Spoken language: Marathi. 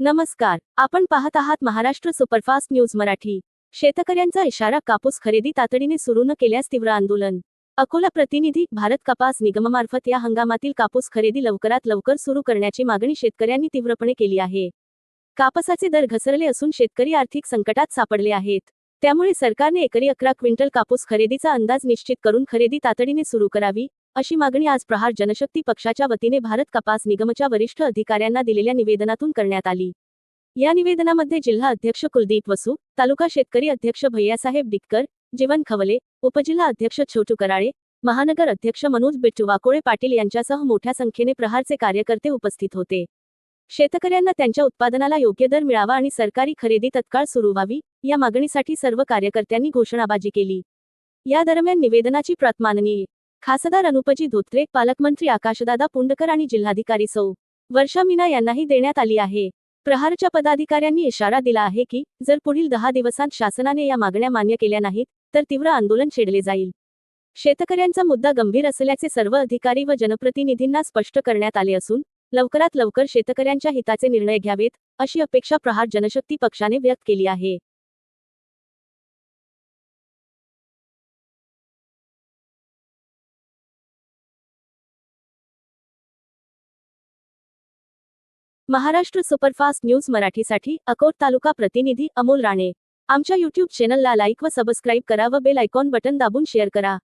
नमस्कार आपण पाहत आहात महाराष्ट्र सुपरफास्ट न्यूज मराठी. शेतकऱ्यांचा इशारा कापूस खरेदी तातडीने सुरू न केल्यास तीव्र आंदोलन. अकोला प्रतिनिधी भारत कपास निगममार्फत या हंगामातील कापूस खरेदी लवकरात लवकर सुरू करण्याची मागणी शेतकऱ्यांनी तीव्रपणे केली आहे. कापसाचे दर घसरले असून शेतकरी आर्थिक संकटात सापडले आहेत. त्यामुळे सरकारने एकरी अकरा क्विंटल कापूस खरेदीचा अंदाज निश्चित करून खरेदी तातडीने सुरू करावी अशी मागणी आज प्रहार जनशक्ती पक्षाच्या वतीने भारत कपास निगमच्या वरिष्ठ अधिकाऱ्यांना दिलेल्या निवेदनातून करण्यात आली. या निवेदनामध्ये जिल्हा अध्यक्ष कुलदीप वसू तालुका शेतकरी अध्यक्ष भैयासाहेब डिक्कर जीवन खवले उपजिल्हा अध्यक्ष छोटू कराळे महानगर अध्यक्ष मनोज बिट्टू वाकोळे पाटील यांच्यासह मोठ्या संख्येने प्रहारचे कार्यकर्ते उपस्थित होते. शेतकऱ्यांना त्यांच्या उत्पादनाला योग्य दर मिळावा आणि सरकारी खरेदी तत्काळ सुरू व्हावी या मागणीसाठी सर्व कार्यकर्त्यांनी घोषणाबाजी केली. या दरम्यान निवेदनाची प्रतमाननी खासदार अनुपजी धोत्रे पालकमंत्री आकाशदादा पुंडकर आणि जिल्हाधिकारी सौ. वर्षा मीना यांनाही देण्यात आली आहे. प्रहारच्या पदाधिकाऱ्यांनी इशारा दिला आहे की जर पुढील दहा दिवसांत शासनाने या मागण्या मान्य केल्या नाहीत तर तीव्र आंदोलन छेडले जाईल. शेतकऱ्यांचा मुद्दा गंभीर असल्याचे सर्व अधिकारी व जनप्रतिनिधींना स्पष्ट करण्यात आले असून लवकरात लवकर शेतकऱ्यांच्या हिताचे निर्णय घ्यावेत अशी अपेक्षा प्रहार जनशक्ती पक्षाने व्यक्त केली आहे. महाराष्ट्र सुपरफास्ट न्यूज मराठीसाठी अकोट तालुका प्रतिनिधी अमोल राणे. आमच्या यूट्यूब चॅनलला लाईक व सबस्क्राईब करा व बेल आयकॉन बटन दाबून शेअर करा.